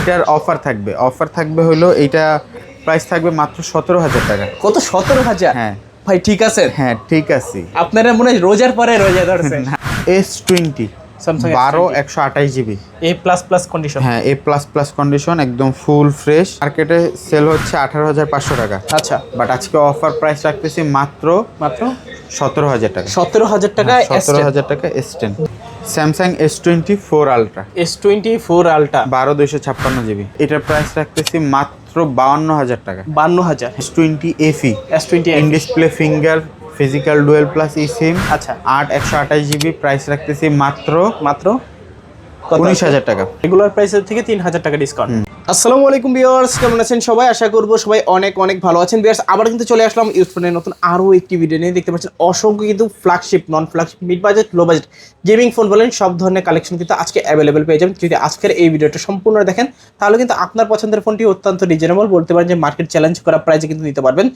এইটার অফার থাকবে। অফার থাকবে হলো এইটা প্রাইস থাকবে মাত্র সতেরো হাজার টাকা। কত? সতেরো হাজার? হ্যাঁ। ভাই ঠিক আছে। হ্যাঁ ঠিক আছে। আপনারা মনে হয় রোজার পরে রোজা ধরছেন। এস টোয়েন্টি Samsung বারো একশো আঠাশ GB A plus plus condition হ্যাঁ এ প্লাস প্লাস কন্ডিশন একদম ফুল ফ্রেশ মার্কেটে সেল হচ্ছে আঠারো হাজার পাঁচশো টাকা। আচ্ছা। বাট আজকে অফার প্রাইস রাখতেছি মাত্র মাত্র? সতেরো হাজার টাকা। সতেরো হাজার টাকা সতেরো হাজার টাকা S ten Samsung S twenty four ultra S twenty four ultra বারো দুইশো ছাপ্পান্ন জিবি। এটার প্রাইস রাখতেছি মাত্র বাউান্ন হাজার টাকা বান্ন হাজার S twenty FE S twenty in display finger physical dual plus E SIM আচ্ছা। আট একশো আঠাশ জিবি প্রাইস রাখতেছি মাত্র মাত্র উনিশ হাজার টাকা। রেগুলার প্রাইসের থেকে তিন হাজার টাকা ডিসকাউন্ট আসসালামু আলাইকুম বিয়ার্স কেমন আছেন সবাই? আশা করব সবাই অনেক অনেক ভালো আছেন। বিয়ার্স আবার কিন্তু চলে আসলাম ইউজফোনের নতুন আরও একটি ভিডিও নিয়ে। দেখতে পাচ্ছেন, অসংখ্য কিন্তু flagship non flagship mid budget low budget gaming phone বলেন, সব ধরনের কালেকশন কিন্তু আজকে অ্যাভেলেবেল পেয়ে যাবেন। যদি আজকের এই ভিডিওটা সম্পূর্ণ দেখেন, তাহলে কিন্তু আপনার পছন্দের ফোনটি অত্যন্ত রিজনেবল বলতে পারেন যে মার্কেট চ্যালেঞ্জ করা প্রাইজে কিন্তু নিতে পারবেন।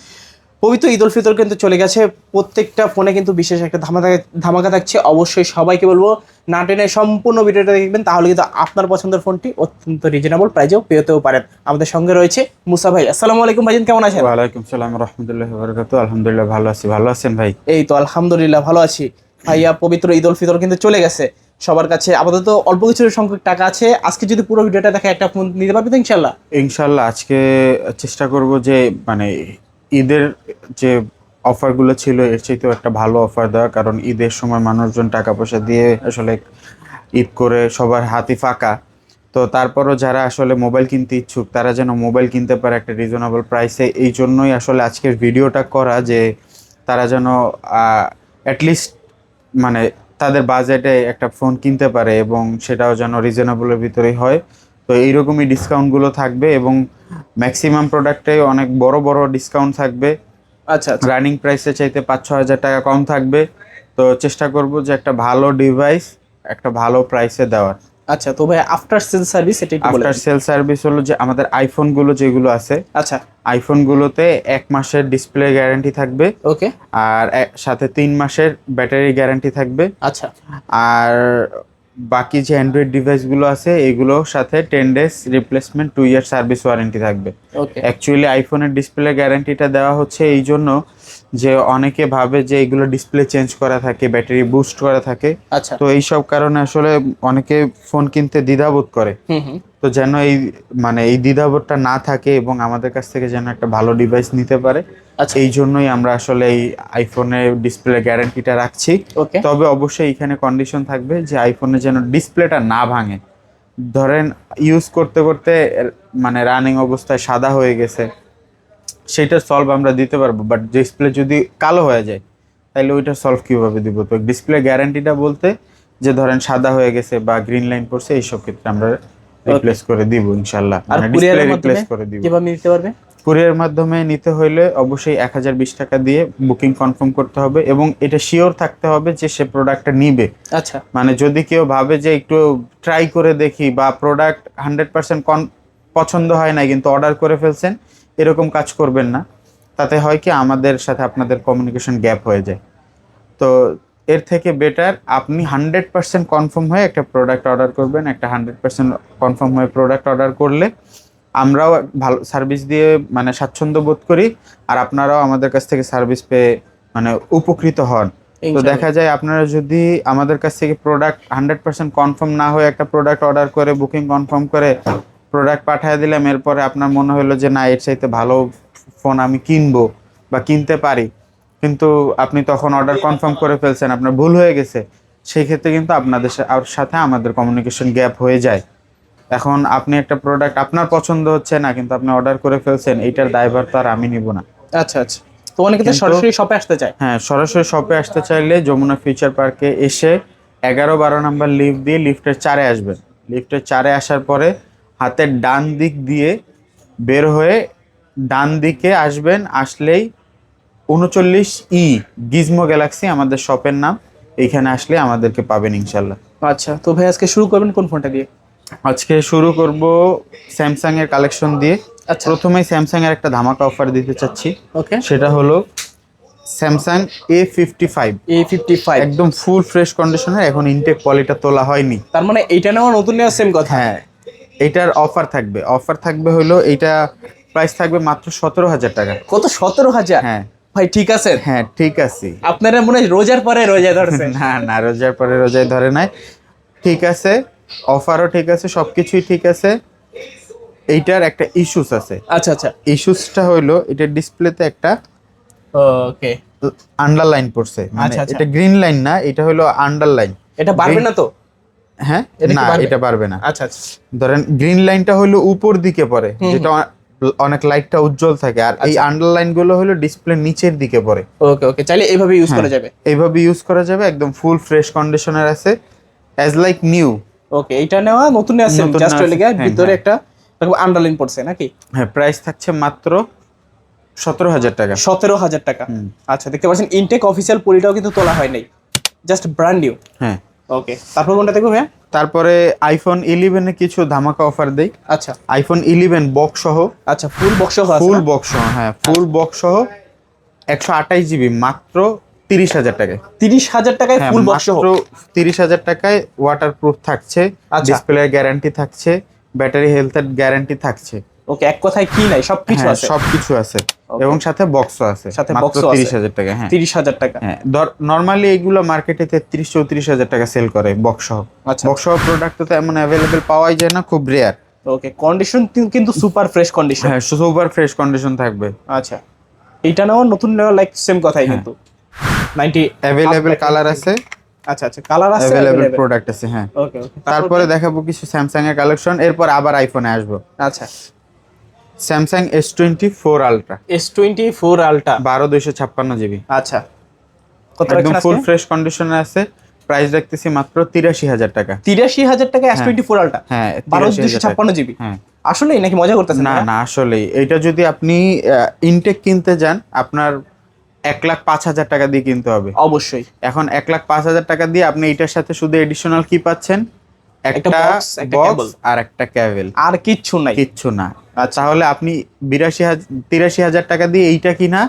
পবিত্র ঈদ উল ফিতর কিন্তু চলে গেছে। প্রত্যেকটা ফোনে কিন্তু বিশেষ একটা ধামাকা ধামাকা থাকছে। অবশ্যই সবাইকে বলব না টেনে সম্পূর্ণ ভিডিওটা দেখবেন তাহলে কিন্তু আপনার পছন্দের ফোনটি অত্যন্ত রিজনেবল প্রাইজেও পেতেও পারেন। আমাদের সঙ্গে রয়েছে মুসা ভাই। আসসালামু আলাইকুম ভাইজান কেমন আছেন? ওয়ালাইকুম সালাম রহমতুল্লাহ বরকাত আলহামদুলিল্লাহ ভালো আছি। ভালো আছেন ভাই? এই তো আলহামদুলিল্লাহ ভালো আছি। ভাইয়া পবিত্র ঈদ উল ফিতর কিন্তু চলে গেছে। সবার কাছে আপাতত অল্প কিছু সংখ্যক টাকা আছে। আজকে যদি পুরো ভিডিওটা দেখে একটা ফোন নিতে পারবে তো ইনশাল্লাহ ইনশাল্লাহ আজকে চেষ্টা করব যে মানে ঈদের যে অফারগুলো ছিল, এর চাইতেও একটা ভালো অফার দেওয়া। কারণ ঈদের সময় মানুষজন টাকা পয়সা দিয়ে আসলে ঈদ করে সবার হাতি ফাঁকা। তো তারপরও যারা আসলে মোবাইল কিনতে ইচ্ছুক, তারা যেন মোবাইল কিনতে পারে একটা রিজনেবল প্রাইসে এই জন্যই আসলে আজকের ভিডিওটা করা যে তারা যেন অ্যাটলিস্ট মানে তাদের বাজেটে একটা ফোন কিনতে পারে এবং সেটাও যেন রিজনেবলের ভিতরেই হয়। তো এইরকমই ডিসকাউন্টগুলো থাকবে এবং ম্যাক্সিমাম প্রোডাক্টে অনেক বড় বড় ডিসকাউন্ট থাকবে। আচ্ছা আচ্ছা। রানিং প্রাইসে চাইতে পাঁচ ছ হাজার টাকা কম থাকবে। তো চেষ্টা করব যে একটা ভালো ডিভাইস একটা ভালো প্রাইসে দেওয়ার। আচ্ছা তো ভাই আফটার সেল সার্ভিস এটা আফটার সেল সার্ভিস হলো যে আমাদের আইফোনগুলো যেগুলো আছে আচ্ছা। আইফোন গুলোতে এক মাসের ডিসপ্লে গ্যারান্টি থাকবে। ওকে আর সাথে তিন মাসের ব্যাটারি গ্যারান্টি থাকবে। আচ্ছা। আর বাকি যে অ্যান্ড্রয়েড ডিভাইসগুলো আছে এগুলোর সাথে ten days replacement two year service warranty থাকবে। ওকে অ্যাকচুয়ালি আইফোনের ডিসপ্লে গ্যারান্টিটা দেওয়া হচ্ছে এই জন্য যে অনেকে ভাবে যে এগুলো ডিসপ্লে চেঞ্জ করা থাকে ব্যাটারি বুস্ট করা থাকে। আচ্ছা। তো এইসব কারণে আসলে অনেকে ফোন কিনতে দ্বিধাবোধ করে। তো যেন এই মানে এই দ্বিধাবোধটা না থাকে এবং আমাদের কাছ থেকে যেন একটা ভালো ডিভাইস নিতে পারে। আচ্ছা। এই জন্যই আমরা আসলে এই আইফোনের ডিসপ্লে গ্যারান্টিটা রাখছি। তবে অবশ্যই এখানে কন্ডিশন থাকবে যে আইফোনে যেন ডিসপ্লেটা না ভাঙে। ধরেন ইউজ করতে করতে মানে রানিং অবস্থায় সাদা হয়ে গেছে। সেটা সলভ আমরা দিতে পারব বাট ডিসপ্লে যদি কালো হয়ে যায় তাহলে ওইটা সলভ কীভাবে দিব? তো ডিসপ্লে গ্যারান্টিটা বলতে যে ধরেন সাদা হয়ে গেছে বা গ্রিন লাইন পড়ছে এইসব ক্ষেত্রে আমরা রিপ্লেস করে দিব ইনশাল্লাহ। আর মানে রিপ্লেস করে দিব। কীভাবে নিতে পারবে? কুরিয়ার মাধ্যমে নিতে হইলে অবশ্যই এক হাজার বিশ টাকা দিয়ে বুকিং কনফার্ম করতে হবে এবং এটা শিওর থাকতে হবে যে সে প্রোডাক্টটা নিবে। আচ্ছা। মানে যদি কেউ ভাবে যে একটু ট্রাই করে দেখি বা প্রোডাক্ট হান্ড্রেড পার্সেন্ট কন পছন্দ হয় না কিন্তু অর্ডার করে ফেলছেন এরকম কাজ করবেন না। তাতে হয় কি আমাদের সাথে আপনাদের কমিউনিকেশন গ্যাপ হয়ে যায়। তো এর থেকে বেটার আপনি হান্ড্রেড পার্সেন্ট কনফার্ম হয়ে একটা প্রোডাক্ট অর্ডার করবেন একটা হান্ড্রেড পার্সেন্ট কনফার্ম হয়ে প্রোডাক্ট অর্ডার করলে আমরাও ভালো সার্ভিস দিয়ে মানে স্বাচ্ছন্দ্য বোধ করি আর আপনারাও আমাদের কাছ থেকে সার্ভিস পেয়ে মানে উপকৃত হন। তো দেখা যায় আপনারা যদি আমাদের কাছ থেকে প্রোডাক্ট হান্ড্রেড পার্সেন্ট কনফার্ম না হয়ে একটা প্রোডাক্ট অর্ডার করে বুকিং কনফার্ম করে প্রোডাক্ট পাঠিয়ে দিলাম এরপরে আপনার মনে হলো যে না এর চাইতে ভালো ফোন আমি কিনবো বা কিনতে পারি। কিন্তু আপনি তখন অর্ডার কনফার্ম করে ফেলছেন আপনার ভুল হয়ে গেছে। সেই ক্ষেত্রে কিন্তু আপনাদের সাথে আমাদের কমিউনিকেশন গ্যাপ হয়ে যায়। এখন আপনি একটা প্রোডাক্ট আপনার পছন্দ হচ্ছে না কিন্তু আপনি অর্ডার করে ফেলছেন এইটার দায়ভার তো আর আমি নিব না। আচ্ছা আচ্ছা। তো অনেকে তো কিন্তু- সরাসরি শপে আসতে চায়। হ্যাঁ সরাসরি শপে আসতে চাইলে যমুনা ফিউচার পার্কে এসে এগারো বারো নাম্বার লিফট দিয়ে লিফটের চারে আসবেন। লিফটের চারে আসার পরে হাতের ডান দিক দিয়ে বের হয়ে ডান দিকে আসবেন আসলেই উনচল্লিশ ই গিজমো গ্যালাক্সি আমাদের শপের নাম এইখানে আসলে আমাদেরকে পাবেন ইনশাল্লাহ। আচ্ছা তো ভাই আজকে শুরু করবেন কোন ফোনটা দিয়ে? আজকে শুরু করব স্যামসাং এর কালেকশন দিয়ে। আচ্ছা। প্রথমেই স্যামসাং এর একটা ধামাকা অফার দিতে চাচ্ছি। ওকে। সেটা হলো Samsung A fifty five A fifty five একদম ফুল ফ্রেশ কন্ডিশনের এখন ইনটেক পলিটা তোলা হয়নি। তার মানে এইটা নেওয়া নতুন নেওয়া সেম কথা? হ্যাঁ। এটার অফার থাকবে। অফার থাকবে হলো এইটা প্রাইস থাকবে মাত্র সতেরো হাজার টাকা। কত? সতেরো হাজার? হ্যাঁ। ভাই ঠিক আছে। হ্যাঁ ঠিক আছে। আপনারা মনে হয় রোজার পরে রোজা ধরছেন। না না রোজার পরে রোজায় ধরে নাই। ঠিক আছে। অফারও ঠিক আছে সবকিছুই ঠিক আছে। এইটার একটা ইস্যুস আছে। আচ্ছা আচ্ছা। ইস্যুসটা হইল এটা ডিসপ্লেতে একটা ওকে। আন্ডারলাইন পড়ছে। মানে আচ্ছা, আচ্ছা। এটা গ্রিন লাইন না এটা হলো আন্ডারলাইন এটা বাড়বে না তো? হ্যাঁ? না এটা পারবে না। আচ্ছা আচ্ছা। ধরেন গ্রিন লাইনটা হলো উপর দিকে পড়ে যেটা অনেক লাইটটা উজ্জ্বল থাকে। আর এই। আন্ডারলাইনগুলো হলো ডিসপ্লে নিচের দিকে পড়ে। ওকে ওকে চাইলে এইভাবে ইউজ করা যাবে। এইভাবে ইউজ করা যাবে একদম ফুল ফ্রেশ কন্ডিশনার আছে। অ্যাজ লাইক নিউ ওকে এটা নেওয়া নতুন আছে জাস্ট লেগে হ্যাঁ, ভিতরে হ্যাঁ। একটা আন্ডারলাইন পড়ছে নাকি? হ্যাঁ প্রাইস থাকছে মাত্র সতেরো হাজার টাকা। সতেরো হাজার টাকা। আচ্ছা দেখতে পাচ্ছেন ইনটেক অফিসিয়াল পলিটাও কিন্তু তোলা হয় নাই। জাস্ট ব্র্যান্ড নিউ হ্যাঁ। ওকে তারপর কোনটা দেখব ভাইয়া? তারপরে আইফোন ইলেভেনে কিছু ধামাকা অফার দেই। আচ্ছা। আইফোন ইলেভেন বক্স সহ। আচ্ছা ফুল বক্স আছে ফুল? বক্স সহ হ্যাঁ ফুল বক্স সহ একশো আঠাইশ জিবি মাত্র তিরিশ হাজার টাকায়। তিরিশ হাজার টাকায় হ্যাঁ, ফুল বক্স মাত্র তিরিশ হাজার টাকায় ওয়াটার প্রুফ থাকছে আচ্ছা। ডিসপ্লে গ্যারান্টি থাকছে ব্যাটারি হেলথের গ্যারান্টি থাকছে। ওকে এক কথায় কি নাই সবকিছু হ্যাঁ, আছে। সবকিছু আছে। এবং সাথে বক্সও আছে। সাথে আছে। তিরিশ হাজার টাকা হ্যাঁ। তিরিশ হাজার টাকা। হ্যাঁ নর্মালি এগুলো মার্কেটে তেত্রিশ চৌত্রিশ হাজার টাকা সেল করে বক্স সহ। আচ্ছা। বক্স সহ প্রোডাক্ট তো এমন অ্যাভেলেবেল পাওয়াই যায় না খুব রেয়ার ওকে কন্ডিশন কিন্তু সুপার ফ্রেশ কন্ডিশন হ্যাঁ সুপার ফ্রেশ কন্ডিশন থাকবে। আচ্ছা। এইটা নেওয়া নতুন নেওয়া লাইক সেম কথাই কিন্তু। নাইনটি অ্যাভেলেবেল কালার আছে। আচ্ছা আচ্ছা কালার আছে অ্যাভেলেবেল প্রোডাক্ট আছে হ্যাঁ। ওকে ওকে। তারপরে দেখাবো কিছু স্যামসাং এর কালেকশন এরপর আবার আইফোনে আসব। আচ্ছা। Samsung S twenty four ultra S twenty four ultra বারো দুইশো ছাপ্পান্ন জিবি। আচ্ছা। একদম ফুল ফ্রেশ কন্ডিশনে আছে। প্রাইস রাখতেছি মাত্র তিরাশি হাজার টাকা। তিরাশি হাজার টাকা এস টোয়েন্টি ফোর আলটা হ্যাঁ বারো 83,000 দুশো। ছাপ্পান্ন জিবি? হ্যাঁ। আসলেই নাকি মজা করতেছেন না না আসলেই। এটা যদি আপনি ইনটেক কিনতে যান আপনার এক লাখ পাঁচ হাজার টাকা দিয়ে কিনতে হবে। অবশ্যই। এখন এক লাখ পাঁচ হাজার টাকা দিয়ে আপনি এটার সাথে শুধু এডিশনাল কি পাচ্ছেন? একটা box, একটা বক্স cable। আর একটা ক্যাবেল আর কিচ্ছু নাই। কিচ্ছু না। তাহলে আপনি বিরাশি হাজার তিরাশি হাজার টাকা দিয়ে এইটা কিনা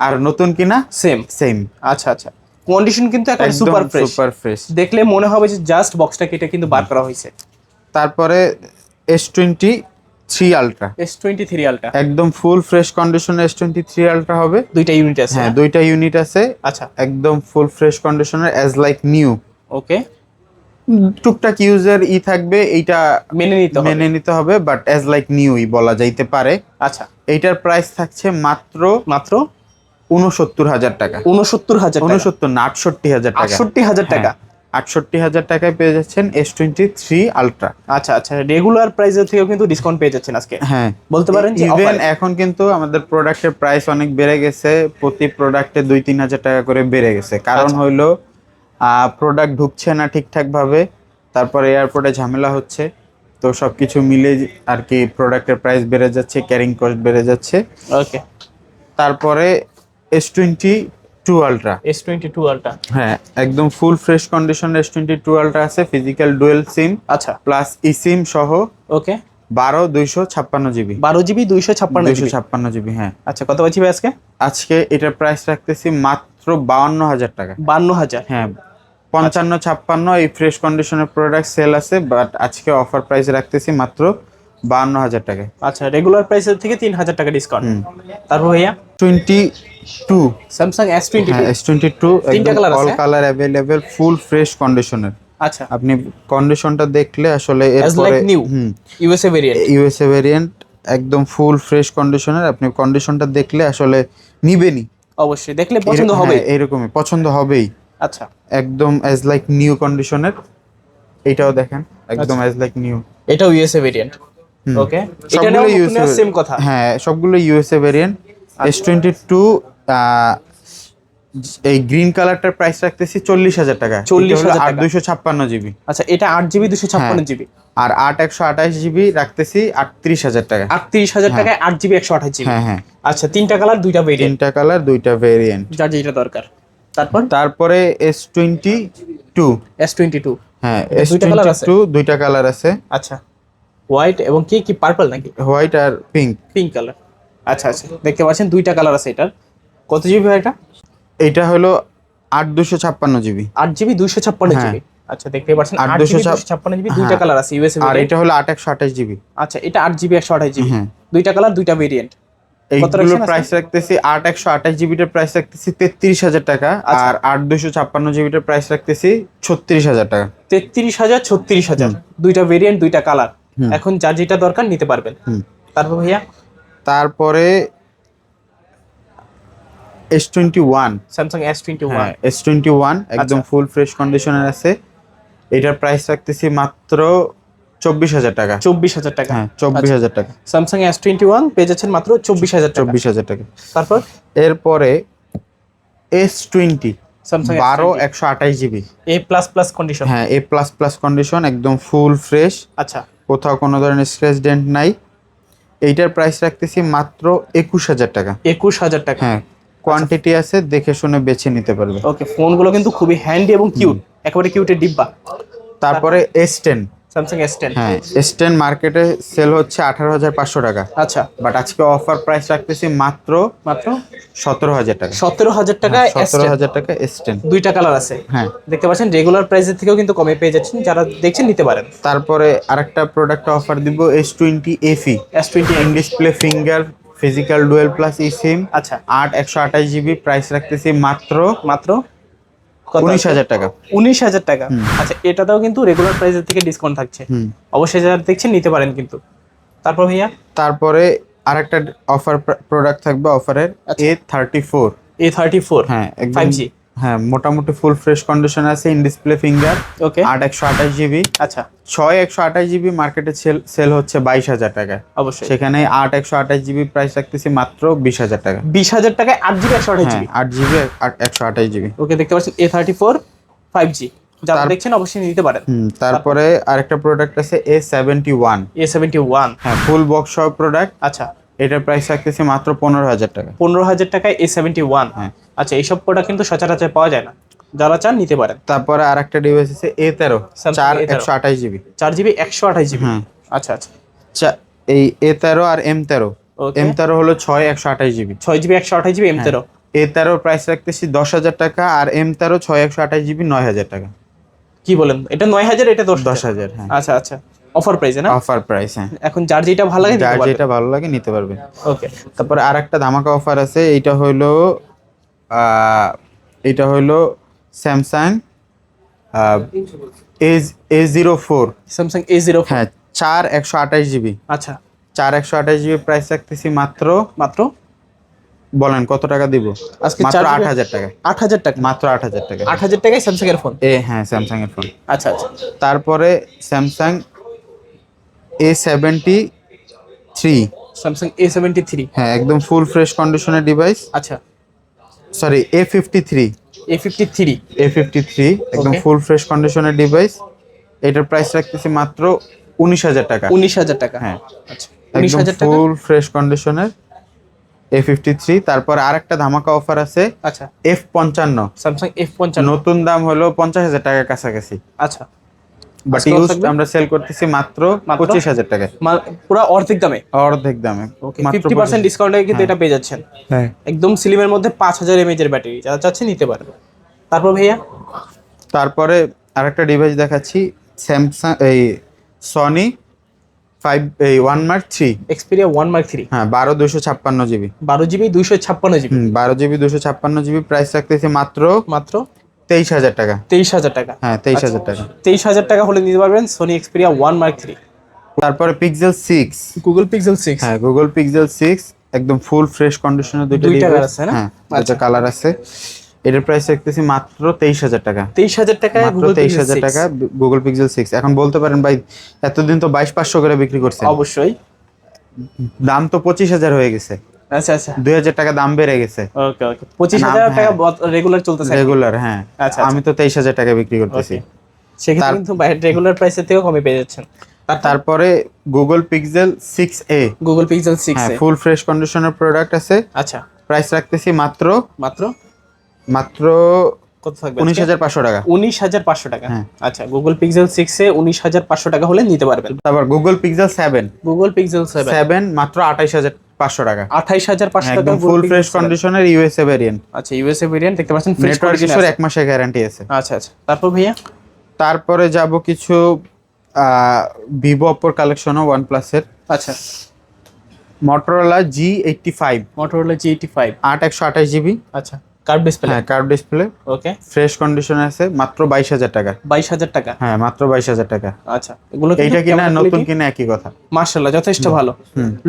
আর নতুন কিনা? সেম সেম আচ্ছা আচ্ছা। কন্ডিশন কিন্তু একদম একদম সুপার ফ্রেশ সুপার ফ্রেশ দেখলে মনে হবে যে জাস্ট বক্সটা কেটে কিন্তু বার করা হয়েছে। তারপরে S twenty three ultra S twenty three ultra একদম ফুল ফ্রেশ কন্ডিশনে এস টোয়েন্টি থ্রি আলট্রা হবে। দুইটা ইউনিট আছে। হ্যাঁ দুইটা ইউনিট আছে। আচ্ছা। একদম ফুল ফ্রেশ কন্ডিশনের অ্যাজ লাইক নিউ ওকে টুকটাক ইউজার ই থাকবে এইটা মেনে নিতে হবে। মেনে নিতে হবে বাট অ্যাজ লাইক নিউই বলা যাইতে পারে। আচ্ছা। এইটার প্রাইস থাকছে মাত্র মাত্র? উনসত্তর হাজার টাকা। উনসত্তর হাজার উনসত্তর না আটষট্টি হাজার টাকা। আটষট্টি হাজার টাকা? আটষট্টি হাজার টাকায় পেয়ে যাচ্ছেন এস টোয়েন্টি থ্রি আলট্রা আচ্ছা আচ্ছা রেগুলার প্রাইসের থেকেও কিন্তু ডিসকাউন্ট পেয়ে যাচ্ছেন আজকে। হ্যাঁ। বলতে পারেন ইভেন এখন কিন্তু আমাদের প্রোডাক্টের প্রাইস অনেক বেড়ে গেছে প্রতি প্রোডাক্টে দুই তিন হাজার টাকা করে বেড়ে গেছে। কারণ আচ্ছা। হইল প্রোডাক্ট ঢুকছে না ঠিকঠাক ভাবে তারপরে এয়ারপোর্টে ঝামেলা হচ্ছে তো সবকিছু মিলে আর কি প্রোডাক্টের প্রাইস বেড়ে যাচ্ছে ক্যারিং কস্ট বেড়ে যাচ্ছে। ওকে তারপরে S twenty two ultra S twenty two ultra হ্যাঁ একদম full fresh condition S twenty two ultra আছে ফিজিক্যাল ডুয়েল সিম আচ্ছা। প্লাস ই সিম সহ ওকে বারো দুইশো ছাপ্পান্ন জিবি। বারো জিবি দুইশো ছাপ্পান্ন দুইশো ছাপ্পান্ন জিবি হ্যাঁ। আচ্ছা কত পাচ্ছি আজকে? আজকে এটার প্রাইস রাখতেছি মাত্র বাউন্ন হাজার টাকা। বান্ন হাজার। হ্যাঁ পঞ্চান্ন ছাপ্পান্ন এই ফ্রেশ কন্ডিশনের প্রোডাক্ট সেল আছে বাট আজকে অফার প্রাইস রাখতেছি মাত্র বাউন্ন হাজার টাকায়। আচ্ছা রেগুলার প্রাইসের থেকে তিন হাজার টাকা ডিসকাউন্ট তারপর ভাইয়া? Twenty two Samsung S twenty S twenty two all colour available full fresh কন্ডিশনের আচ্ছা। আপনি কন্ডিশনটা দেখলে আসলে এরপরে like new USA variant USA variant একদম ফুল ফ্রেশ কন্ডিশনের আপনি কন্ডিশনটা দেখলে আসলে নিবেনি অবশ্যই দেখলে পছন্দ হবে হ্যাঁ, এরকমই পছন্দ হবেই। আচ্ছা। একদম অ্যাজ লাইক নিউ কন্ডিশনের এইটাও দেখেন একদম অ্যাজ লাইক নিউ এটাও ইউএসএ ভেরিয়েন্ট ওকে সবগুলো ইউএসএ সেম কথা। হ্যাঁ সবগুলো USA variant S twenty two এই গ্রিন কালারটার প্রাইস রাখতেছি চল্লিশ হাজার টাকা। 40,000 আট টাকা। দুইশো ছাপ্পান্ন জিবি আচ্ছা এটা আট জিবি দুশো ছাপ্পান্ন হ্যাঁ। জিবি আর আট একশো আঠাশ জিবি রাখতেছি আটত্রিশ হাজার টাকা। আটত্রিশ হাজার টাকায় আট জিবি একশো আঠাশ জিবি হ্যাঁ হ্যাঁ। আচ্ছা তিনটা কালার দুইটা ভেরিয়েন্ট তিনটা কালার দুইটা ভেরিয়েন্ট যার যেটা দরকার। তারপর? তারপরে S twenty two S twenty two হ্যাঁ এস দুইটা টোয়েন্টি টু দুইটা কালার আছে। আচ্ছা। হোয়াইট এবং কি কি পার্পল নাকি? হোয়াইট আর পিঙ্ক পিঙ্ক কালার আচ্ছা আচ্ছা। দেখতে পাচ্ছেন দুইটা কালার আছে এটার। কত জিবি ভাই এটা? এটা হলো আট দুশো ছাপ্পান্ন জিবি আট জিবি দুইশো ছাপ্পান্ন হ্যাঁ। জিবি আচ্ছা দেখতে পাচ্ছেন আট দুশো ছাপ্পান্ন জিবি দুইটা হ্যাঁ। কালার আছে ইউএসএ আর এটা হলো আট একশো আঠাশ জিবি আচ্ছা এটা আট জিবি একশো আঠাশ জিবি হ্যাঁ। দুইটা কালার দুইটা ভেরিয়েন্ট রাখছেন প্রাইস রাখতেছি আট একশো আঠাশ জিবিটার প্রাইস রাখতেছি তেত্রিশ হাজার টাকা আচ্ছা। আর আট দুশো ছাপ্পান্ন জিবিটার প্রাইস রাখতেছি ছত্রিশ হাজার টাকা। তেত্রিশ হাজার ছত্রিশ হাজার। দুইটা ভেরিয়েন্ট দুইটা কালার এখন যার যেটা দরকার নিতে পারবেন। তারপর ভাইয়া? তারপরে S twenty one Samsung S twenty one S twenty one একদম ফুল ফ্রেশ কন্ডিশনের আছে। এটার প্রাইস রাখতেছি মাত্র চব্বিশ হাজার টাকা। চব্বিশ হাজার টাকা। হ্যাঁ চব্বিশ হাজার টাকা। স্যামসাং এস টোয়েন্টি ওয়ান পেয়ে যাচ্ছেন মাত্র চব্বিশ হাজার চব্বিশ হাজার টাকা। তারপর? এরপরে এস টোয়েন্টি বারো একশো আঠাশ GB. A plus plus condition হ্যাঁ এ প্লাস প্লাস কন্ডিশন একদম ফুল ফ্রেশ আচ্ছা। কোথাও কোনো ধরনের স্ক্র্যাচ ডেন্ট নাই। এইটার প্রাইস রাখতেছি মাত্র একুশ হাজার টাকা। একুশ হাজার টাকা। হ্যাঁ কোয়ান্টিটি আছে দেখে শুনে বেছে নিতে পারবে। ওকে ফোনগুলো কিন্তু খুবই হ্যান্ডি এবং কিউট একেবারে কিউটের ডিব্বা। তারপরে S ten Samsung S ten হ্যাঁ এস টেন মার্কেটে সেল হচ্ছে আঠারো হাজার পাঁচশো টাকা। আচ্ছা। বাট আজকে অফার প্রাইস রাখতেছি মাত্র মাত্র? সতেরো হাজার টাকা। সতেরো হাজার টাকা সতেরো হাজার টাকা এস টেন দুইটা কালার আছে। হ্যাঁ। দেখতে পাচ্ছেন রেগুলার প্রাইসের থেকেও কিন্তু কমে পেয়ে যাচ্ছেন। যারা দেখছেন নিতে পারেন। তারপরে আরেকটা প্রোডাক্ট অফার দিব S twenty FE S twenty in display finger physical dual plus E SIM আচ্ছা। আট একশো আঠাশ জিবি প্রাইস রাখতেছি মাত্র মাত্র উনিশ হাজার টাকা। উনিশ হাজার টাকা। আচ্ছা এটাতেও কিন্তু রেগুলার প্রাইসের থেকে ডিসকাউন্ট থাকছে। অবশ্যই যারা দেখছেন নিতে পারেন কিন্তু। তারপর ভাইয়া? তারপরে আরেকটা অফার প্রোডাক্ট থাকবে অফারের। A thirty four A thirty four হ্যাঁ ফাইভ জি হ্যাঁ মোটামুটি ফুল ফ্রেশ কন্ডিশন আছে ইন ডিসপ্লে ফিঙ্গার ওকে আট একশো আঠাশ জিবি আচ্ছা। ছয় একশো আঠাশ জিবি মার্কেটে সেল হচ্ছে বাইশ হাজার টাকায়। অবশ্যই। সেখানে আট একশো আঠাশ জিবি প্রাইস রাখতেছি মাত্র বিশ হাজার টাকা। বিশ হাজার টাকায় আট জিবি একশো আঠাশ হ্যাঁ জিবি আট জিবি একশো আঠাশ জিবি ওকে দেখতে পাচ্ছেন A thirty four five G যারা দেখছেন অবশ্যই নিতে পারেন। তারপরে আরেকটা প্রোডাক্ট আছে A seventy one A seventy one হ্যাঁ ফুল বক্স সহ প্রোডাক্ট আচ্ছা। এটার প্রাইস রাখতেছি মাত্র পনেরো হাজার টাকা। পনেরো হাজার টাকায় এ সেভেন্টি ওয়ান হ্যাঁ। আচ্ছা এইসব প্রোডাক্ট কিন্তু সচরাচর পাওয়া যায় না। যারা চান নিতে পারেন। তারপরে আরেকটা ডিভাইস আছে এ তেরো চার একশো আঠাশ জিবি চার জিবি একশো আঠাশ জিবি হুম। আচ্ছা আচ্ছা। এই এ তেরো আর এম তেরো. এম তেরো হলো ছয় একশো আঠাশ জিবি ছয় জিবি একশো আঠাশ জিবি এম তেরো? এ তেরো প্রাইস রাখতেছি দশ হাজার টাকা আর এম তেরো ছয় একশো আঠাশ জিবি নয় হাজার টাকা। কি বলেন? এটা নয় হাজার এটা দশ দশ হাজার হ্যাঁ। আচ্ছা আচ্ছা। অফার প্রাইসে না? অফার প্রাইস হ্যাঁ। এখন যার যেটা ভালো লাগে যার যেটা ভালো লাগে নিতে পারবে। ওকে তারপরে আর একটা ধামাকা অফার আছে এইটা আহ, এটা হইল Samsung A zero four Samsung A zero হ্যাঁ চার একশো আঠাশ জিবি আচ্ছা। চার একশো আঠাশ জিবি প্রাইস রাখতেছি মাত্র মাত্র? বলেন কত টাকা দিব? আজকে মাত্র আট হাজার টাকা। আট হাজার টাকা? মাত্র আট হাজার টাকা। আট হাজার টাকায় স্যামসাং এর ফোন এ হ্যাঁ স্যামসাং এর ফোন আচ্ছা আচ্ছা। তারপরে Samsung A seventy three Samsung A seventy three হ্যাঁ একদম ফুল ফ্রেশ কন্ডিশনের ডিভাইস আচ্ছা। Sorry A fifty three A fifty three A fifty three একদম ফুল ফ্রেশ কন্ডিশনের ডিভাইস এটার প্রাইস রাখতেছি মাত্র উনিশ হাজার টাকা। উনিশ হাজার টাকা। হ্যাঁ। আচ্ছা উনিশ হাজার টাকা? ফুল ফ্রেশ কন্ডিশনের এ ফিফটি থ্রি তারপর আরেকটা ধামাকা অফার আছে। আচ্ছা। এফ পঞ্চান্ন। স্যামসাং এফ পঞ্চান্ন। নতুন দাম হলো পঞ্চাশ হাজার টাকার কাছাকাছি। আচ্ছা। But use? আমরা সেল করতেছি মাত্র মাত্র? পঁচিশ হাজার টাকায়। পুরো অর্ধেক দামে? অর্ধেক দামে ওকে মাত্র ফিফটি পার্সেন্ট ডিসকাউন্টে কিন্তু এটা পেয়ে যাচ্ছেন। হ্যাঁ। একদম স্লিমের মধ্যে পাঁচ হাজার এমএজ এর ব্যাটারি যারা চাচ্ছে নিতে পারবে। তারপর ভাইয়া? তারপরে আরেকটা ডিভাইস দেখাচ্ছি স্যামসাং এই সনি ফাইভ এই one mark three Xperia one mark three হ্যাঁ বারো দুশো ছাপ্পান্ন জিবি। বারো জিবি দুইশো ছাপ্পান্ন জিবি। বারো জিবি দুশো ছাপ্পান্ন জিবি প্রাইস রাখতেছি মাত্র মাত্র তেইশ হাজার টাকা। তেইশ হাজার টাকা। হ্যাঁ তেইশ আচ্ছা। হাজার টাকা। তেইশ হাজার টাকা হলে নিতে পারবেন Sony Xperia one mark three তারপরে Pixel six Google Pixel six হ্যাঁ গুগল পিক্সেল সিক্স একদম ফুল ফ্রেশ কন্ডিশনের দুইটা colour আছে না? হ্যাঁ আচ্ছা। কালার আছে। এটার প্রাইস রাখতেছি মাত্র তেইশ হাজার টাকা। তেইশ হাজার টাকায় মাত্র তেইশ হাজার টাকা গুগল পিক্সেল সিক্স এখন বলতে পারেন ভাই এতদিন তো বাইশ পাঁচশো করে বিক্রি করছে অবশ্যই। দাম তো পঁচিশ হাজার হয়ে গেছে। আচ্ছা আচ্ছা। দুই হাজার টাকা দাম বেড়ে গেছে। ওকে ওকে। পঁচিশ নাম, হাজার টাকা হ্যাঁ। রেগুলার চলতেছে রেগুলার হ্যাঁ। আচ্ছা, আমি তো তেইশ হাজার টাকা বিক্রি করতেছি. সেক্ষেত্রে তার- কিন্তু রেগুলার প্রাইসের থেকেও কমে পেয়ে যাচ্ছেন। তার তারপরে Google Pixel six A Google Pixel six হ্যাঁ ফুল ফ্রেশ কন্ডিশনের প্রোডাক্ট আছে। আচ্ছা। প্রাইস রাখতেছি মাত্র মাত্র? মাত্র কত থাকবে উনিশ হাজার পাঁচশো টাকা। উনিশ হাজার পাঁচশো টাকা। হ্যাঁ। আচ্ছা গুগল পিক্সেল সিক্সে উনিশ হাজার পাঁচশো টাকা হলে নিতে পারবেন। তারপর Google Pixel seven Google Pixel seven seven মাত্র আঠাইশ হাজার পাঁচশো টাকা। আঠাইশ হাজার পাঁচশো টাকা ফুল ফ্রেশ কন্ডিশনের ইউএসএ ভেরিয়েন্ট আচ্ছা ইউএসএ ভেরিয়েন্ট দেখতে পাচ্ছেন নেটওয়ার্ক ইস্যুর এক মাসের গ্যারান্টি আছে। আচ্ছা আচ্ছা তারপর ভাইয়া? তারপরে যাব কিছু ভিভো অপ্পোর কালেকশনও ওয়ান প্লাসের আচ্ছা। Motorola G eighty five Motorola G eighty five আট একশো আঠাশ জিবি আচ্ছা। কার্ভ ডিসপ্লে হ্যাঁ কার্ভ ডিসপ্লে ওকে ফ্রেশ কন্ডিশনে আছে মাত্র বাইশ হাজার টাকা। বাইশ হাজার টাকা? হ্যাঁ মাত্র বাইশ হাজার টাকা। আচ্ছা এগুলো এইটা কিনা নতুন কিনা একই কথা। মার্শাল্লাহ যথেষ্ট ভালো।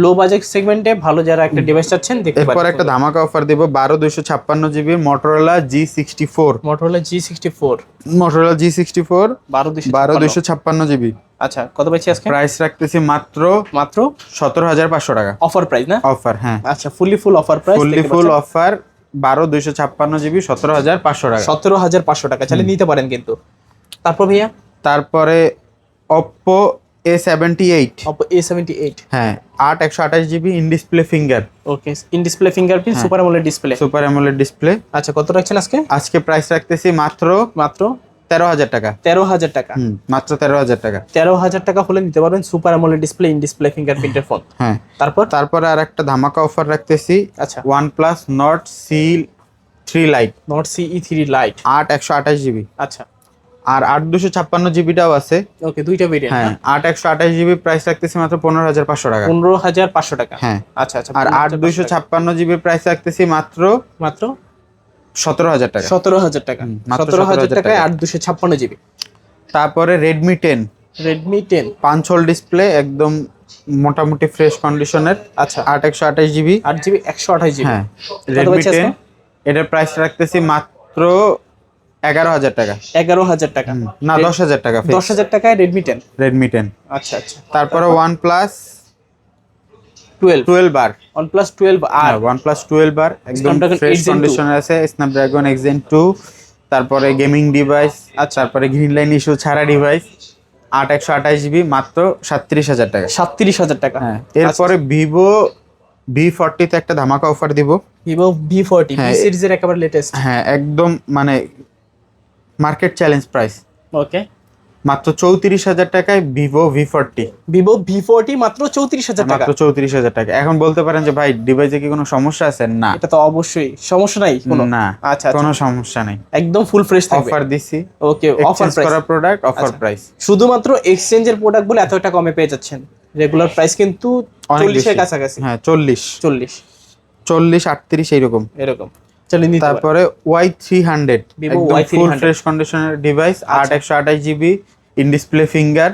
লো বাজেট সেগমেন্টে ভালো যারা একটা ডিভাইস চাচ্ছেন দেখতে এরপর একটা ধামাকা অফার দিব বারো দুইশো ছাপ্পান্ন জিবি সিক্সটি ফোর বারো দুশো বারো দুইশো ছাপ্পান্ন জিবি আচ্ছা কত পাচ্ছি আজকে? প্রাইস রাখতেছি মাত্র মাত্র? সতেরো হাজার পাঁচশো টাকা। অফার প্রাইস না? অফার হ্যাঁ। আচ্ছা fully full offer price fully full offer বারো দুইশো ছাপ্পান্ন জিবি সতেরো হাজার পাঁচশো টাকা। সতেরো হাজার পাঁচশো টাকা। চাইলে নিতে পারেন কিন্তু। তারপর ভাইয়া? তারপরে Oppo A seventy eight Oppo A seventy eight হ্যাঁ আট একশো আঠাশ GB in display finger okay in display fingerprint super AMOLED display super AMOLED display আচ্ছা কত রাখছেন আজকে? আজকে প্রাইস রাখতেছি মাত্র মাত্র তেরো হাজার টাকা। তেরো হাজার টাকা। মাত্র তেরো হাজার টাকা। তেরো হাজার টাকা হলে নিতে পারবেন super AMOLED display in display ফিঙ্গারপ্রিন্টের phone. হ্যাঁ। তারপর? তারপরে আর একটা ধামাকা অফার রাখতেছি। আচ্ছা। One plus Nord C three lite. Nord CE three lite. আট একশো আঠাশ জিবি। আচ্ছা। আর আট দুশো ছাপ্পান্ন জিবিটাও আছে। ওকে দুইটা ভেরিয়েন্ট হ্যাঁ আট একশো আঠাশ জিবি প্রাইস রাখতেছি মাত্র পনেরো হাজার পাঁচশো টাকা। পনেরো হাজার পাঁচশো টাকা। হ্যাঁ। আচ্ছা আচ্ছা আর আট দুইশো ছাপ্পান্ন জিবি প্রাইস রাখতেছি মাত্র মাত্র? সতেরো হাজার টাকা। সতেরো হাজার টাকা। সতেরো হাজার টাকায় আট দুশো ছাপ্পান্ন জিবি। তারপরে রেডমি টেন রেডমি টেন পাঁচ হোল ডিসপ্লে একদম মোটামুটি ফ্রেশ কন্ডিশনের আচ্ছা। আট একশো আঠাশ জিবি। আট জিবি একশো আঠাশ জিবি। হ্যাঁ। রেডমি টেন এটার প্রাইস রাখতেছি মাত্র এগারো হাজার টাকা। এগারো হাজার টাকা। না দশ হাজার টাকা দশ হাজার টাকায় রেডমি টেন রেডমি টেন আচ্ছা আচ্ছা। তারপরে one plus twelve twelve R one plus twelve R plus twelve R একদম ফ্রেশ 8 Gen 2 কন্ডিশনে আছে স্ন্যাপড্রাগন এক্সেন টু তারপরে গেমিং ডিভাইস আচ্ছা তারপরে গ্রিন লাইন ইস্যু ছাড়া ডিভাইস আট একশো আঠাশ জিবি মাত্র সাতত্রিশ হাজার টাকা। সাতত্রিশ হাজার টাকা। হ্যাঁ এরপরে ভিভো ভি ফর্টিতে একটা ধামাকা অফার দিব। ভিভো ভি ফোরটি সিরিজের একেবারে লেটেস্ট হ্যাঁ একদম মানে মার্কেট চ্যালেঞ্জ প্রাইস ওকে মাত্র চৌত্রিশ হাজার টাকায় Vivo V forty Vivo V forty মাত্র চৌত্রিশ হাজার টাকা। মাত্র চৌত্রিশ হাজার টাকা। এখন বলতে পারেন যে ভাই ডিভাইসে কি কোনো সমস্যা আছে? না। এটা তো অবশ্যই। সমস্যা নাই? কোনো? না। আচ্ছা আচ্ছা। কোনো সমস্যা নেই। একদম ফুল ফ্রেশ থাকবে। অফার দিছি। ওকে অফার করা প্রোডাক্ট অফার। প্রাইস শুধুমাত্র এক্সচেঞ্জের প্রোডাক্ট বলে এত একটা কমে পেয়ে যাচ্ছেন। রেগুলার প্রাইস কিন্তু চল্লিশের কাছাকাছি। হ্যাঁ চল্লিশ। চল্লিশ। চল্লিশ আটত্রিশ এইরকম। এরকম। চলে নিতে তারপরে ওয়াই থ্রি হান্ড্রেড Vivo একদম Y300 ফুল ফ্রেশ কন্ডিশনের ডিভাইস আট। একশো আঠাশ GB in display finger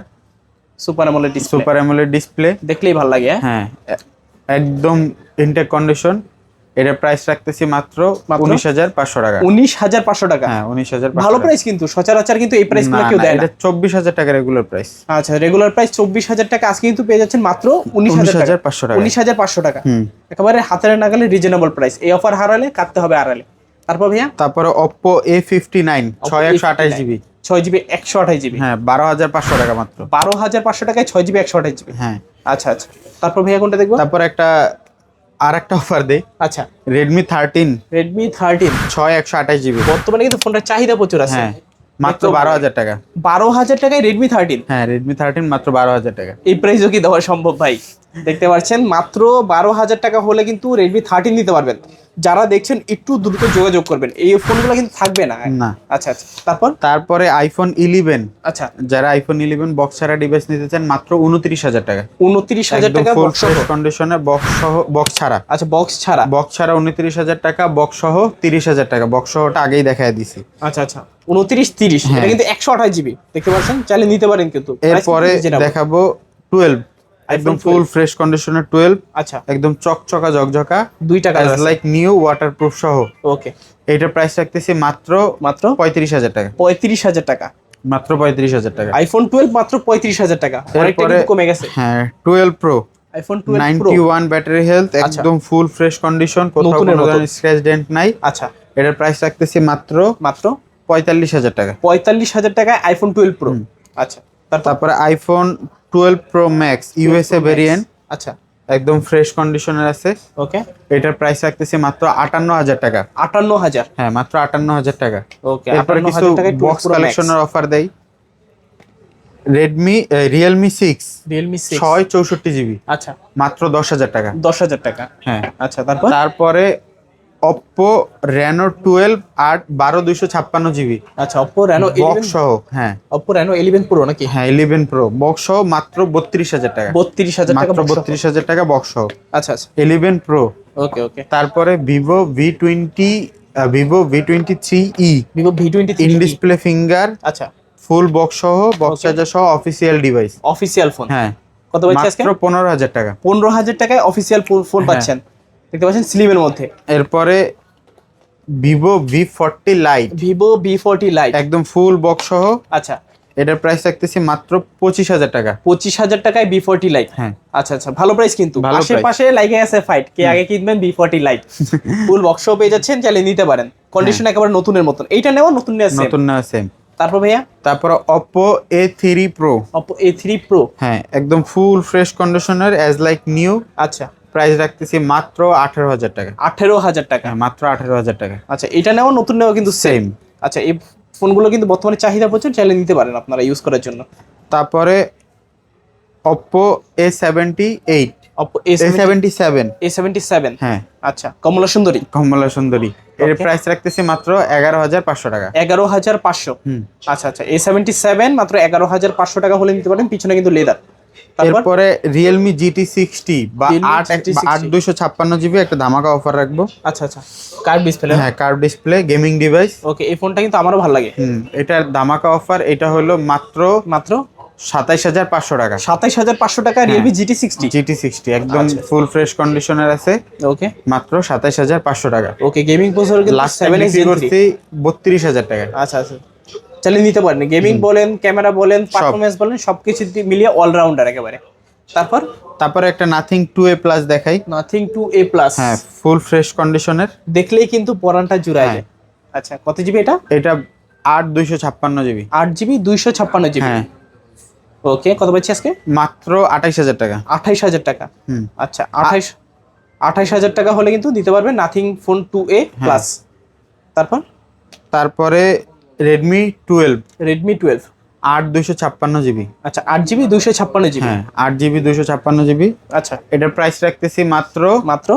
super AMOLED super AMOLED display দেখলেই ভালো লাগে হ্যাঁ? হ্যাঁ একদম ইনটেক কন্ডিশন এটার প্রাইস রাখতেছি মাত্র? উনিশ হাজার পাঁচশো টাকা। উনিশ হাজার পাঁচশো টাকা? হ্যাঁ উনিশ হাজার ভালো প্রাইস কিন্তু সচরাচর কিন্তু এই প্রাইস কেউ দেয় না। এটা চব্বিশ হাজার টাকা রেগুলার প্রাইস আচ্ছা রেগুলার প্রাইস চব্বিশ হাজার টাকা আজকে কিন্তু পেয়ে যাচ্ছেন মাত্র উনিশ হাজার পাঁচশো টাকা। উনিশ হাজার পাঁচশো টাকা। একেবারে হাতের নাগালে রিজনেবল প্রাইস এই অফার হারালে কাটতে হবে আড়ালে। তারপর ভাইয়া? তারপরে অপ্পো এ ফিফটি নাইন ছয় একশো আঠাশ জিবি। ছয় জিবি একশো আঠাশ জিবি। হ্যাঁ বারো হাজার পাঁচশো টাকা মাত্র। বারো হাজার পাঁচশো টাকায় ছয় জিবি একশো আঠাশ জিবি। হ্যাঁ। আচ্ছা আচ্ছা। তারপর ভাইয়া কোনটা দেখব? তারপর একটা আর একটা অফার দেই। আচ্ছা। রেডমি থার্টিন রেডমি থার্টিন ছয় একশো আঠাশ জিবি বর্তমানে কিন্তু ফোনটার চাহিদা প্রচুর আছে। হ্যাঁ মাত্র বারো হাজার টাকা। বারো হাজার টাকায় রেডমি থার্টিন হ্যাঁ রেডমি থার্টিন মাত্র বারো হাজার টাকা। এই প্রাইসও কি দেওয়া সম্ভব ভাই? দেখতে পাচ্ছেন মাত্র বারো হাজার টাকা হলে কিন্তু রেডমি থার্টিন নিতে পারবেন। যারা দেখছেন একটু দ্রুত যোগাযোগ করবেন। এই ফোনগুলো কিন্তু থাকবে না। না। আচ্ছা আচ্ছা। তারপর? তারপরে আইফোন ইলেভেন আচ্ছা। যারা আইফোন ইলেভেন বক্স ছাড়া ডিভাইস নিতে চান মাত্র উনত্রিশ হাজার টাকা। উনত্রিশ হাজার টাকা ফুল বক্স ফ্রেশ কন্ডিশনে বক্স সহ বক্স ছাড়া। আচ্ছা বক্স ছাড়া? বক্স ছাড়া উনত্রিশ হাজার টাকা বক্স সহ তিরিশ হাজার টাকা। বক্স সহটা আগেই দেখায় দিছি। আচ্ছা আচ্ছা। উনত্রিশ তিরিশ। হ্যাঁ। এটা কিন্তু একশো আঠাশ জিবি দেখতে পাচ্ছেন? চাইলে নিতে পারেন কিন্তু। এরপরে। দেখাবো টুয়েলভ একদম ফুল ফ্রেশ কন্ডিশনের টুয়েলভ আচ্ছা। একদম চকচকা ঝকঝকা দুই টাকা লাইক নিউ ওয়াটারপ্রুফ সহ। ওকে এইটার প্রাইস রাখতেছি মাত্র মাত্র? পঁয়ত্রিশ হাজার টাকা। পঁয়ত্রিশ হাজার টাকা। মাত্র পঁয়ত্রিশ হাজার টাকা। আইফোন টুয়েলভ মাত্র পঁয়ত্রিশ হাজার টাকা। অনেকটা কিন্তু কমে গেছে। হ্যাঁ twelve Pro iPhone twelve Pro ninety one battery health. একদম ফুল ফ্রেশ কন্ডিশন কোথাও কোনো স্ক্র্যাচ ডেন্ট নাই। আচ্ছা। এটার প্রাইস রাখতেছি মাত্র মাত্র? পঁয়তাল্লিশ হাজার টাকা। পঁয়তাল্লিশ হাজার টাকায় আইফোন টুয়েলভ প্রো আচ্ছা। তারপরে? IPhone twelve Pro Max USA variant আচ্ছা। একদম ফ্রেশ কন্ডিশনের আছে। ওকে এটার প্রাইস রাখতেছি মাত্র আটান্ন হাজার টাকা। আটান্ন হাজার? হ্যাঁ মাত্র আটান্ন হাজার টাকা। ওকে এরপরে কিছু বক্স কালেকশনের অফার দেই। রেডমি রিয়েলমি সিক্স রিয়েলমি ছয় চৌষট্টি জিবি আচ্ছা। মাত্র দশ হাজার টাকা। দশ হাজার টাকা। হ্যাঁ। আচ্ছা তারপর? তারপরে অপ্পো রেনো টুয়েলভ আট বারো দুইশো ছাপ্পান্ন জিবি আচ্ছা অপো রেনো বক্স সহ হ্যাঁ। অপো রেনো ইলেভেন প্রো নাকি? হ্যাঁ ইলেভেন প্রো বক্স সহ মাত্র বত্রিশ হাজার টাকা। বত্রিশ হাজার টাকা মাত্র বত্রিশ হাজার টাকা বক্স সহ। আচ্ছা আচ্ছা। ইলেভেন প্রো ওকে ওকে তারপরে Vivo V twenty Vivo V twenty three E Vivo V twenty in display finger আচ্ছা। ফুল বক্স সহ বক্স. চার্জার সহ অফিসিয়াল ডিভাইস অফিসিয়াল ফোন হ্যাঁ। কত আজকে মাত্র পনেরো হাজার টাকা। পনেরো হাজার টাকায় অফিসিয়াল ফোন হ্যাঁ। পাচ্ছেন। দেখতে পাচ্ছেন স্লিমের মধ্যে। এরপরে Vivo V forty lite Vivo V forty lite একদম ফুল বক্স সহ। আচ্ছা। এটার প্রাইস রাখতেছি মাত্র পঁচিশ হাজার টাকা। পঁচিশ হাজার টাকায় বি ফোরটি লাইট হ্যাঁ। আচ্ছা আচ্ছা। ভালো প্রাইস কিন্তু। আশেপাশে লাগে আছে ফাইট কে আগে কিনবেন বি ফোরটি লাইট ফুল বক্সও পেয়ে যাচ্ছেন চাইলে নিতে পারেন। কন্ডিশন একেবারে নতুনের মতন। এইটা নেওয়া নতুন নেওয়া। নতুন না সেম তারপর ভাইয়া? তারপর Oppo A three Pro Oppo A three Pro হ্যাঁ একদম ফুল ফ্রেশ কন্ডিশনার অ্যাজ লাইক নিউ আচ্ছা। প্রাইস রাখতেছি মাত্র আঠারো হাজার টাকা। আঠেরো হাজার টাকা। হ্যাঁ মাত্র আঠারো হাজার টাকা। আচ্ছা এটা নেওয়া নতুন নেওয়া কিন্তু সেম আচ্ছা এই ফোনগুলো কিন্তু বর্তমানে চাহিদা প্রচুর চাইলে নিতে পারেন আপনারা ইউজ করার জন্য। তারপরে Oppo A seventy eight Oppo A seventy seven A seventy seven হ্যাঁ। আচ্ছা কমলা সুন্দরী। কমলা সুন্দরী। এর. প্রাইস রাখতেছি মাত্র এগারো হাজার পাঁচশো টাকা। এগারো হাজার পাঁচশো। হুম। আচ্ছা আচ্ছা এ সেভেন্টি সেভেন মাত্র এগারো হাজার পাঁচশো টাকা হলে নিতে পারেন পিছনে কিন্তু লেদার এরপরে রিয়েলমি জিটি সিক্সটি বা Realme আট এক- GT60 আট দুশো ছাপ্পান্ন জিবি একটা ধামাকা অফার রাখব। আচ্ছা আচ্ছা। কার্ড ডিসপ্লে হ্যাঁ curve display gaming device okay এই ফোনটা কিন্তু আমারও ভালো লাগে। হুম এটার ধামাকা অফার এটা হলো মাত্র মাত্র? সাতাইশ হাজার পাঁচশো টাকা। সাতাইশ হাজার পাঁচশো টাকা Realme GT sixty GT sixty একদম। ফুল ফ্রেশ কন্ডিশনের আছে। ওকে মাত্র সাতাইশ হাজার পাঁচশো টাকা। Okay gaming processor last seven করছি বত্রিশ হাজার টাকা। আচ্ছা আচ্ছা। চাইলে নিতে পারেন। গেমিং বলেন ক্যামেরা বলেন পারফরমেন্স বলেন সবকিছু দিয়ে মিলিয়ে অলরাউন্ডার একেবারে। তারপর? তারপরে একটা নাথিং টু এ প্লাস দেখাই। নাথিং টু এ প্লাস হ্যাঁ ফুল ফ্রেশ কন্ডিশনের দেখলেই কিন্তু পরানটা জুড়ায় হ্যাঁ। যায়। আচ্ছা কত জিবি এটা? এটা আট দুইশো ছাপ্পান্ন জিবি। আট জিবি দুইশো ছাপ্পান্ন জিবি। হ্যাঁ। ওকে কত পাচ্ছি আজকে? মাত্র আঠাইশ হাজার টাকা। আঠাইশ হাজার টাকা। হুম। আচ্ছা আঠাইশ আঠাইশ হাজার টাকা হলে কিন্তু দিতে পারবে Nothing phone two A. Plus তারপর? তারপরে রেডমি টুয়েলভ রেডমি টুয়েলভ আট দুইশো ছাপ্পান্ন জিবি। আচ্ছা আট জিবি দুইশো ছাপ্পান্ন জিবি? হ্যাঁ আট জিবি দুইশো ছাপ্পান্ন জিবি। আচ্ছা। এটার প্রাইস রাখতেছি মাত্র মাত্র?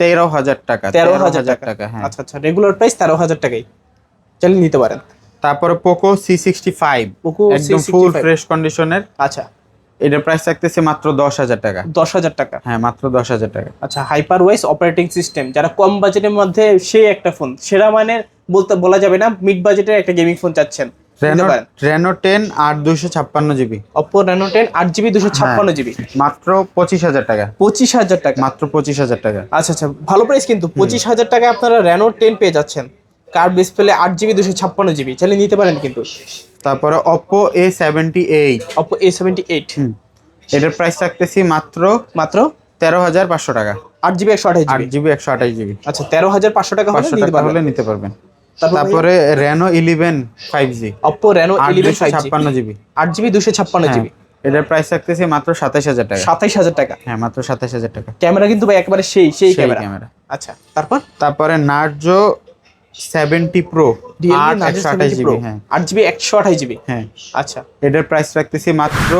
তেরো হাজার টাকা তেরো হাজার টাকা। হ্যাঁ। আচ্ছা আচ্ছা রেগুলার প্রাইস তেরো হাজার টাকাই। চালিয়ে নিতে পারেন। তারপরে Poco C sixty five Poco একদম ফুল ফ্রেশ কন্ডিশনের আচ্ছা। এটার প্রাইস রাখতেছি মাত্র দশ হাজার টাকা। দশ হাজার টাকা। হ্যাঁ মাত্র দশ হাজার টাকা। আচ্ছা হাইপার অপারেটিং সিস্টেম যারা কম বাজেটের মধ্যে সেই একটা ফোন সেরা মানের বলতে বলা যাবে না মিড বাজেটের একটা গেমিং ফোন চাচ্ছেন। রেনো রেনো টেন আট ছাপ্পান্ন জিবি অপো রেনো টেন আট জিবি দুশো ছাপ্পান্ন জিবি মাত্র পঁচিশ হাজার টাকা। পঁচিশ হাজার টাকা। মাত্র পঁচিশ হাজার টাকা। আচ্ছা আচ্ছা ভালো প্রাইস কিন্তু পঁচিশ হাজার টাকায় আপনারা রেনো টেন পেয়ে যাচ্ছেন। কার্ড ডিসপ্লে আট জিবি দুশো ছাপ্পান্ন জিবি চালিয়ে নিতে পারেন কিন্তু। তারপরে Oppo A seventy eight Oppo A seventy eight এটার প্রাইস রাখতেছি মাত্র মাত্র? তেরো হাজার পাঁচশো টাকা। আট জিবি একশো আঠাশ আট জিবি একশো আঠাশ জিবি আচ্ছা তেরো হাজার পাঁচশো টাকা পাঁচশো টাকা হলে নিতে পারবেন। তারপরে Reno eleven five G Oppo Reno eleven ছাপ্পান্ন জিবি আট জিবি দুশো ছাপ্পান্ন হ্যাঁ, জিবি এটার প্রাইস রাখতেছি মাত্র সাতাশ হাজার টাকা। সাতাশ হাজার টাকা? হ্যাঁ মাত্র সাতাইশ হাজার টাকা। ক্যামেরা কিন্তু ভাই একেবারে সেই সেই সেই ক্যামেরা। ক্যামেরা। আচ্ছা তারপর? তারপরে নার্জো সেভেন্টি প্রো আট একশো আঠাশ জিবি হ্যাঁ। আট জিবি একশো আঠাশ জিবি হ্যাঁ। আচ্ছা। এটার প্রাইস রাখতেছি মাত্র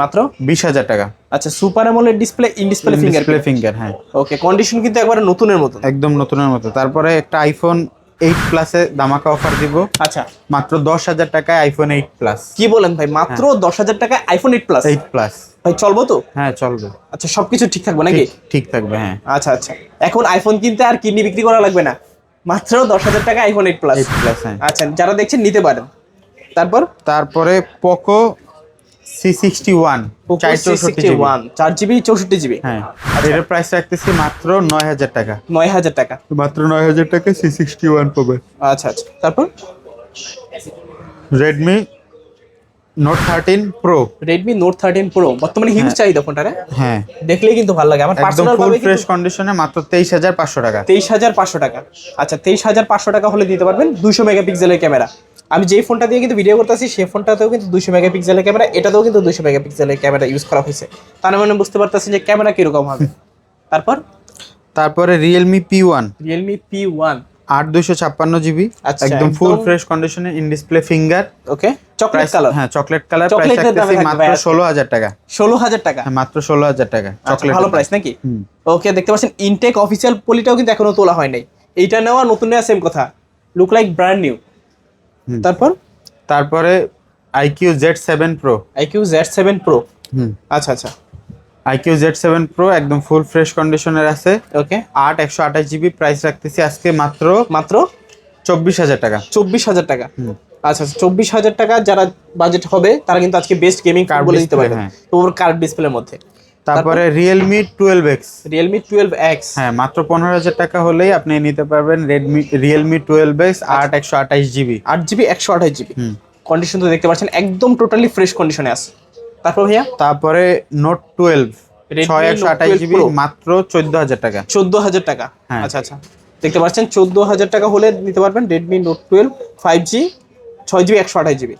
মাত্র? বিশ হাজার টাকা। আচ্ছা super AMOLED display in display display finger finger হ্যাঁ। ওকে কন্ডিশন কিন্তু একবারে নতুনের মতন। একদম নতুনের মতো। তারপরে একটা আইফোন এইট প্লাসে দামাকা অফার দিব। আচ্ছা। মাত্র দশ হাজার টাকায় আইফোন এইট প্লাস কি বলেন ভাই? মাত্র দশ হাজার টাকা iPhone eight plus eight plus ভাই চলবো তো? হ্যাঁ চলবে। আচ্ছা সবকিছু ঠিক থাকবে নাকি? ঠিক থাকবে হ্যাঁ। আচ্ছা আচ্ছা। এখন আইফোন কিনতে আর কিডনি বিক্রি করা লাগবে না? মাত্র দশ হাজার টাকা আইফোন এইট প্লাস প্লাস আচ্ছা যারা দেখছেন নিতে পারেন। তারপর? তারপরে পোকো সি সিক্সটি ওয়ান চার জিবি ওয়ান চার জিবি চৌষট্টি জিবি হ্যাঁ। এর প্রাইস রাখতেছি মাত্র নয় হাজার টাকা। নয় হাজার টাকা। মাত্র নয় হাজার টাকা সি সিক্সটি ওয়ান পাবে। আচ্ছা আচ্ছা। তারপর? Redmi Note thirteen Pro Redmi Note thirteen Pro বর্তমানে হিউজ চাহিদা ফোনটারে হ্যাঁ? দেখলেই কিন্তু ভালো লাগে। আমার পার্সোনাল ভাবে ফ্রেশ কন্ডিশনে মাত্র তেইশ হাজার পাঁচশো টাকা। তেইশ হাজার পাঁচশো টাকা। আচ্ছা তেইশ হাজার পাঁচশো টাকা হলে দিতে পারবেন দুশো মেগাপিক্সেলের ক্যামেরা। আমি যেই ফোনটা দিয়ে কিন্তু ভিডিও করতেছি সেই ফোনটাতেও কিন্তু দুশো মেগাপিক্সেলের ক্যামেরা এটাতেও কিন্তু দুশো মেগাপিক্সেলের ক্যামেরা ইউজ করা হয়েছে। তার মানে বুঝতে পারতেছেন যে ক্যামেরা কীরকম হবে। তারপর? তারপরে Realme P one Realme P one আট দুশো ছাপ্পান্ন জিবি আচ্ছা, একদম ফুল ফ্রেশ কন্ডিশনে in display finger okay chocolate colour হ্যাঁ চকলেট কালার প্রাইস মাত্র ভাই। ষোলো হাজার টাকা। ষোলো হাজার টাকা? হ্যাঁ মাত্র ষোলো হাজার টাকা। আচ্ছা, চকলেট ভালো প্রাইস নাকি? ওকে দেখতে পাচ্ছেন ইনটেক অফিসিয়াল পলিটাও কিন্তু এখনও তোলা হয় নাই। এইটা নেওয়া নতুন নেওয়া সেম কথা। লুক লাইক ব্র্যান্ড নিউ তারপর? তারপরে iQOO Z seven Pro iQOO Z seven Pro হুম। আচ্ছা আচ্ছা। আইকিউ জেড সেভেন প্রো একদম ফুল ফ্রেশ কন্ডিশনের আছে। ওকে আট একশো আঠাশ জিবি প্রাইস রাখতেছি আজকে মাত্র মাত্র? চব্বিশ হাজার টাকা। চব্বিশ হাজার টাকা। আচ্ছা আচ্ছা চব্বিশ হাজার টাকা যারা বাজেট হবে তারা কিন্তু আজকে বেস্ট গেমিং কার্ড বলে দিতে পারবে। হ্যাঁ। তো ওর কার্ড ডিসপ্লের মধ্যে। তারপরে Realme twelve X Realme twelve X হ্যাঁ মাত্র পনেরো হাজার টাকা হলেই আপনি নিতে পারবেন রেডমি রিয়েলমি টুয়েলভ এক্স আট একশো আঠাশ জিবি আট জিবি একশো আঠাশ জিবি হুম। কন্ডিশন তো দেখতে পাচ্ছেন একদম টোটালি ফ্রেশ কন্ডিশনে আছে। তারপর ভাইয়া? তারপরে নোট টুয়েলভ ছয় একশো Note আঠাশ 12 জিবি মাত্র চোদ্দ হাজার টাকা। চোদ্দ হাজার টাকা। হ্যাঁ। আচ্ছা আচ্ছা। দেখতে পাচ্ছেন চোদ্দ হাজার টাকা হলে নিতে পারবেন Redmi Note twelve five G ছয় জিবি একশো আঠাশ জিবি।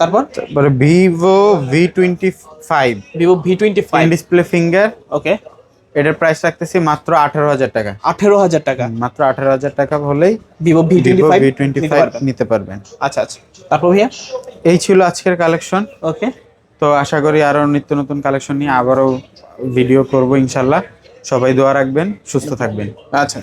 তারপর? তারপরে Vivo V twenty five. Vivo V twenty five. Display finger okay. এটার প্রাইস রাখতেছি মাত্র আঠারো হাজার টাকা। আঠারো হাজার টাকা। মাত্র আঠারো হাজার টাকা হলেই Vivo V twenty five V twenty five নিতে পারবেন। আচ্ছা আচ্ছা। তারপর ভাইয়া? এই ছিল আজকের কালেকশন ওকে। তো আশা করি আরও নিত্য নতুন কালেকশন নিয়ে আবারও ভিডিও করব ইনশাল্লাহ। সবাই দোয়া রাখবেন সুস্থ থাকবেন। আচ্ছা।